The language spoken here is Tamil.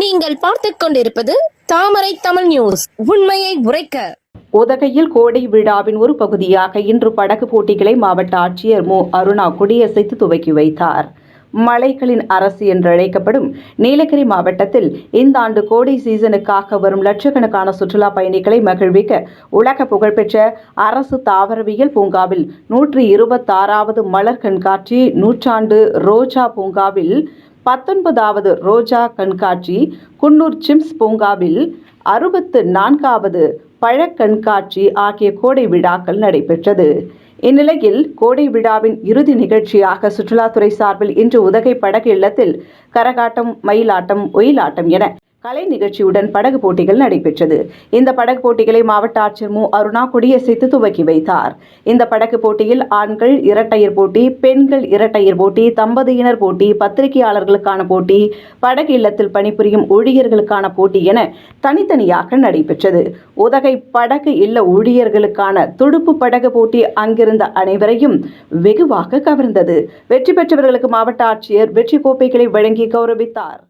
நீங்கள் பார்த்து கொண்டிருப்பது தாமரை தமிழ் நியூஸ். உண்மையை உரைக்க. உதகையில் கோடை விழாவின் ஒரு பகுதியாக இன்று படகு போட்டிகளை மாவட்ட ஆட்சியர் மு. அருணா கொடியசைத்து துவக்கி வைத்தார். மலைகளின் அரசு என்று அழைக்கப்படும் நீலகிரி மாவட்டத்தில் இந்த ஆண்டு கோடை சீசனுக்காக வரும் லட்சக்கணக்கான சுற்றுலா பயணிகளை மகிழ்விக்க உலக புகழ்பெற்ற அரசு தாவரவியல் பூங்காவில் நூற்றி இருபத்தாறாவது மலர் கண்காட்சி நூற்றாண்டு ரோஜா பூங்காவில் பத்தொன்பதாவது ரோஜா கண்காட்சி குன்னூர் சிம்ஸ் பூங்காவில் அறுபத்து நான்காவது பழக் கண்காட்சி ஆகிய கோடை விழாக்கள் நடைபெற்றது. இந்நிலையில் கோடை விழாவின் இறுதி நிகழ்ச்சியாக சுற்றுலாத்துறை சார்பில் இன்று உதகை படகு இல்லத்தில் கரகாட்டம் மயிலாட்டம் ஒயிலாட்டம் என கலை நிகழ்ச்சியுடன் படகு போட்டிகள் நடைபெற்றது. இந்த படகு போட்டிகளை மாவட்ட ஆட்சியர் மு. அருணா கொடியசைத்து துவக்கி வைத்தார். இந்த படகு போட்டியில் ஆண்கள் இரட்டையர் போட்டி பெண்கள் இரட்டையர் போட்டி தம்பதியினர் போட்டி பத்திரிகையாளர்களுக்கான போட்டி படகு இல்லத்தில் பணிபுரியும் ஊழியர்களுக்கான போட்டி என தனித்தனியாக நடைபெற்றது. உதகை படகு இல்ல ஊழியர்களுக்கான துடுப்பு படகு போட்டி அங்கிருந்த அனைவரையும் வெகுவாக கவர்ந்தது. வெற்றி பெற்றவர்களுக்கு மாவட்ட ஆட்சியர் வெற்றி கோப்பைகளை வழங்கி கௌரவித்தார்.